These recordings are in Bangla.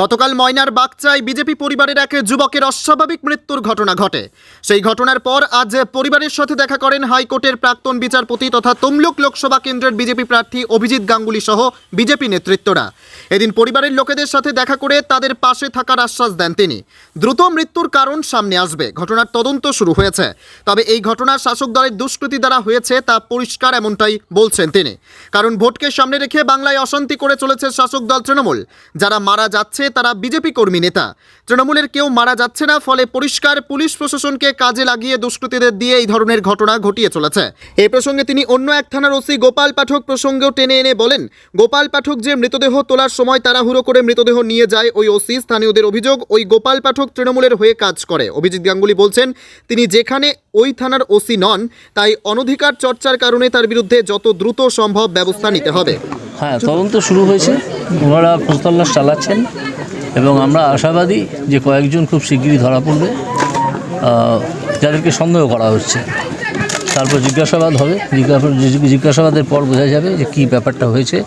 গতকাল ময়নার বাগচায় বিজেপি পরিবারের এক যুবকের অস্বাভাবিক মৃত্যুর ঘটনা ঘটে। সেই ঘটনার পর আজ পরিবারের সাথে দেখা করেন হাইকোর্টের প্রাক্তন বিচারপতি তথা তমলুক লোকসভা কেন্দ্রের বিজেপি প্রার্থী অভিজিৎ গাঙ্গুলি সহ বিজেপি নেতৃত্বরা। এদিন পরিবারের লোকেদের সাথে দেখা করে তাদের পাশে থাকার আশ্বাস দেন তিনি। দ্রুত মৃত্যুর কারণ সামনে আসবে। ঘটনার তদন্ত শুরু হয়েছে। তবে এই ঘটনা শাসক দলের দুষ্কৃতি দ্বারা হয়েছে তা পরিষ্কার এমনটাই বলছেন তিনি। কারণ ভোটকে সামনে রেখে বাংলায় অশান্তি করে চলেছে শাসক দল তৃণমূল। যারা মারা যাচ্ছে তারা বিজেপি কর্মী নেতা। তৃণমূলের কেউ মারা যাচ্ছে না, ফলে পরিষ্কার পুলিশ প্রশাসনকে কাজে লাগিয়ে দুষ্কৃতীদের দিয়ে এই ধরনের ঘটনা ঘটিয়ে চলেছে। এই প্রসঙ্গে তিনি অন্য এক থানার ওসি গোপাল পাঠক প্রসঙ্গেও টেনে এনে বলেন, গোপাল পাঠক যে মৃতদেহ তোলার সময় তাড়াহুড়ো করে মৃতদেহ নিয়ে যায় ওই ওসি, স্থানীয়দের অভিযোগ, ওই গোপাল পাঠক তৃণমূলের হয়ে কাজ করে। অভিজিৎ গাঙ্গুলি বলছেন, তিনি যেখানে ওই থানার ওসি নন, তাই অনধিকার চর্চার কারণে তার বিরুদ্ধে যত দ্রুত সম্ভব ব্যবস্থা নিতে হবে। হ্যাঁ তদন্ত শুরু হয়েছে। ওনারা খোঁজতল্লাশ চালাচ্ছেন। এবং আমরা আশাবাদী যে কয়েকজন খুব শিগগিরই ধরা পড়বে যাদেরকে সন্দেহ করা হচ্ছে। তারপর জিজ্ঞাসাবাদ হবে। জিজ্ঞাসা জিজ্ঞাসাবাদের পর বোঝা যাবে যে কী ব্যাপারটা হয়েছে।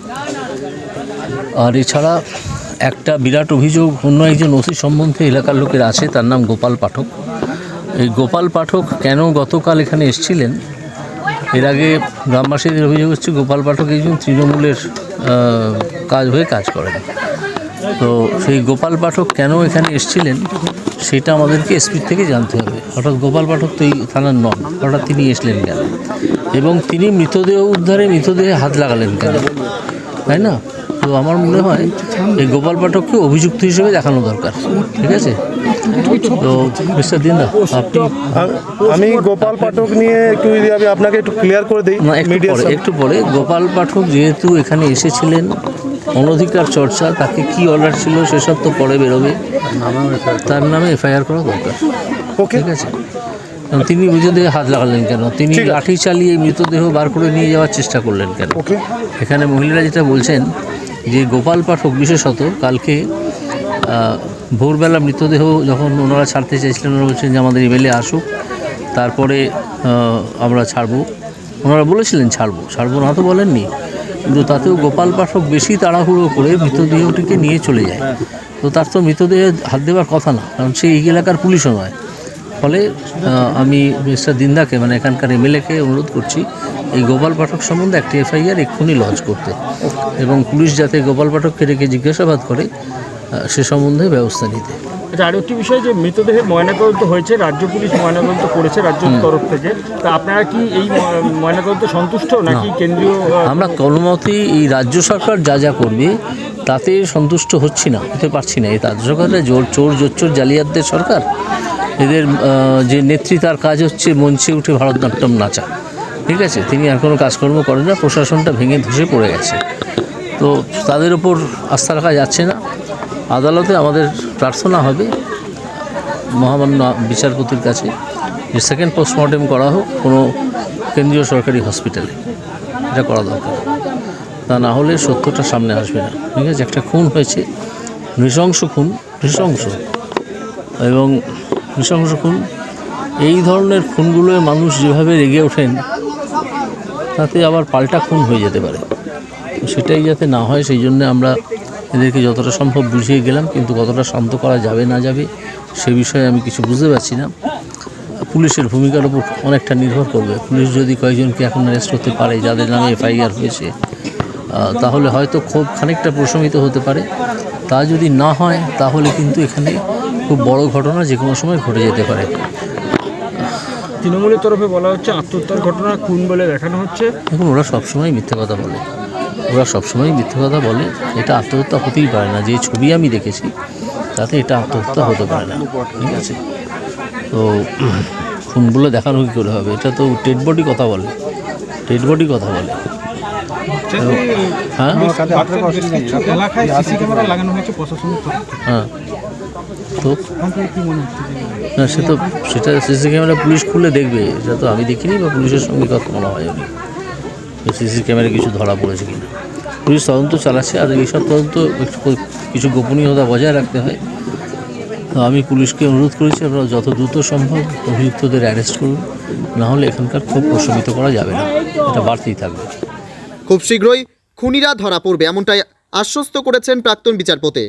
আর এছাড়া একটা বিরাট অভিযোগ, অন্য একজন ওসি সম্বন্ধে এলাকার লোকের আছে, তার নাম গোপাল পাঠক। এই গোপাল পাঠক কেন গতকাল এখানে এসছিলেন? এর আগে গ্রামবাসীদের অভিযোগ হচ্ছে গোপাল পাঠক একজন তৃণমূলের কাজ হয়ে কাজ করেন। তো সেই গোপাল পাঠক কেন এখানে এসছিলেন সেটা আমাদেরকে এসপির থেকে জানতে হবে। হঠাৎ গোপাল পাঠক তো এই থানার নন হঠাৎ তিনি এসলেন কেন? এবং তিনি মৃতদেহ উদ্ধারে মৃতদেহে হাত লাগালেন কেন? তাই না? তো আমার মনে হয় এই গোপাল পাঠককে অভিযুক্ত হিসেবে দেখানো দরকার ঠিক আছে? তো মিস্টার দিনদা আপনি আমি গোপাল পাঠক নিয়ে একটু যদি আমি আপনাকে একটু ক্লিয়ার করে দিই একটু পরে একটু পরে। গোপাল পাঠক যেহেতু এখানে এসেছিলেন অনধিকার চর্চা তাকে কি অর্ডার ছিল সেসব তো পরে বেরোবে। তার নামে এফআইআর করা দরকার। ঠিক আছে? তিনি মৃতদেহে হাত লাগালেন কেন? তিনি লাঠি চালিয়ে মৃতদেহ বার করে নিয়ে যাওয়ার চেষ্টা করলেন কেন? এখানে মহিলারা যেটা বলছেন যে গোপাল পাঠক বিশেষত কালকে ভোরবেলা মৃতদেহ যখন ওনারা ছাড়তে চাইছিলেন ওনারা বলছেন যে আমাদের এমএলএ আসুক তারপরে আমরা ছাড়বো। ওনারা বলেছিলেন ছাড়বো। ছাড়বো না তো বলেননি। কিন্তু তাতেও গোপাল পাঠক বেশি তাড়াহুড়ো করে মৃতদেহটিকে নিয়ে চলে যায়। তো তার তো মৃতদেহে হাত দেওয়ার কথা না, কারণ সে এই এলাকার পুলিশও নয়। ফলে আমি মিস্টার দিন্দাকে মানে এখানকার এমএলএকে অনুরোধ করছি, এই গোপাল পাঠক সম্বন্ধে একটি এফআইআর এক্ষুনি লঞ্চ করতে। এবং পুলিশ যাতে গোপাল পাঠককে রেখে জিজ্ঞাসাবাদ করে সে সম্বন্ধে ব্যবস্থা নিতে। আচ্ছা আরও একটি বিষয় যে মৃতদেহের ময়নাতদন্ত হয়েছে রাজ্য পুলিশ ময়নাতদন্ত করেছে রাজ্য তরফ থেকে। তা আপনারা কি এই ময়নাতদন্ত সন্তুষ্ট নাকি কেন্দ্রীয় আমরা কোনোমতেই এই রাজ্য সরকার যা যা করবে তাতে সন্তুষ্ট হচ্ছি না হতে পারছি না। এই রাজ্য সরকারের জোর চোর জোচ্চোর জালিয়াতদের সরকার এদের যে নেত্রী তার কাজ হচ্ছে মঞ্চে উঠে ভারতনাট্যম নাচা। ঠিক আছে? তিনি আর কোনো কাজকর্ম করেন না প্রশাসনটা ভেঙে ধসে পড়ে গেছে। তো তাদের ওপর আস্থা রাখা যাচ্ছে না। আদালতে আমাদের প্রার্থনা হবে। মহামান্য বিচারপতির কাছে যে সেকেন্ড পোস্টমর্টেম করা হোক কোনো কেন্দ্রীয় সরকারি হসপিটালে এটা করা দরকার। তা না হলে সত্যটা সামনে আসবে না। ঠিক আছে? একটা খুন হয়েছে। নৃশংস খুন, নৃশংস। এবং নৃশংস খুন, এই ধরনের খুনগুলোয় মানুষ যেভাবে রেগে ওঠেন, তাতে আবার পাল্টা খুন হয়ে যেতে পারে। সেটাই যাতে না হয়, সেই জন্য আমরা এদেরকে যতটা সম্ভব বুঝিয়ে গেলাম কিন্তু কতটা শান্ত করা যাবে না যাবে সে বিষয়ে আমি কিছু বুঝতে পারছি না। পুলিশের ভূমিকার উপর অনেকটা নির্ভর করবে। পুলিশ যদি কয়েকজনকে এখন অ্যারেস্ট করতে পারে যাদের নামে এফআইআর হয়েছে তাহলে হয়তো খুব খানিকটা প্রশমিত হতে পারে। তা যদি না হয় তাহলে কিন্তু এখানে খুব বড় ঘটনা যে কোনো সময় ঘটে যেতে পারে। তৃণমূলের তরফে বলা হচ্ছে আত্মহত্যার ঘটনা খুন বলে দেখানো হচ্ছে। এখন ওরা সবসময় মিথ্যে কথা বলে। ওরা সবসময় মিথ্যে কথা বলে এটা আত্মহত্যা হতেই পারে না। যে ছবি আমি দেখেছি তাতে এটা আত্মহত্যা হতে পারে না। ঠিক আছে? তো খুনগুলো দেখানো কী করে হবে? এটা তো ডেড বডি কথা বলে। ডেড বডি কথা বলে। হ্যাঁ? হ্যাঁ। তো? না সে তো সেটা সিসি ক্যামেরা পুলিশ খুলে দেখবে। এটা তো আমি দেখিনি বা পুলিশের সঙ্গে কথা বলা হয়নি। সিসি ক্যামেরা কিছু ধরা পড়েছে কিনা। পুলিশ তদন্ত চালাচ্ছে, আর এইসব তদন্ত কিছু গোপনীয়তা বজায় রাখতে হয়। তো আমি পুলিশকে অনুরোধ করেছি, আপনারা যত দ্রুত সম্ভব অভিযুক্তদের অ্যারেস্ট করুন। না হলে এখানকার খুব প্রশমিত করা যাবে না। এটা বাড়তেই থাকবে। খুব শীঘ্রই খুনিরা ধরা পড়বে, এমনটাই আশ্বস্ত করেছেন প্রাক্তন বিচারপতি।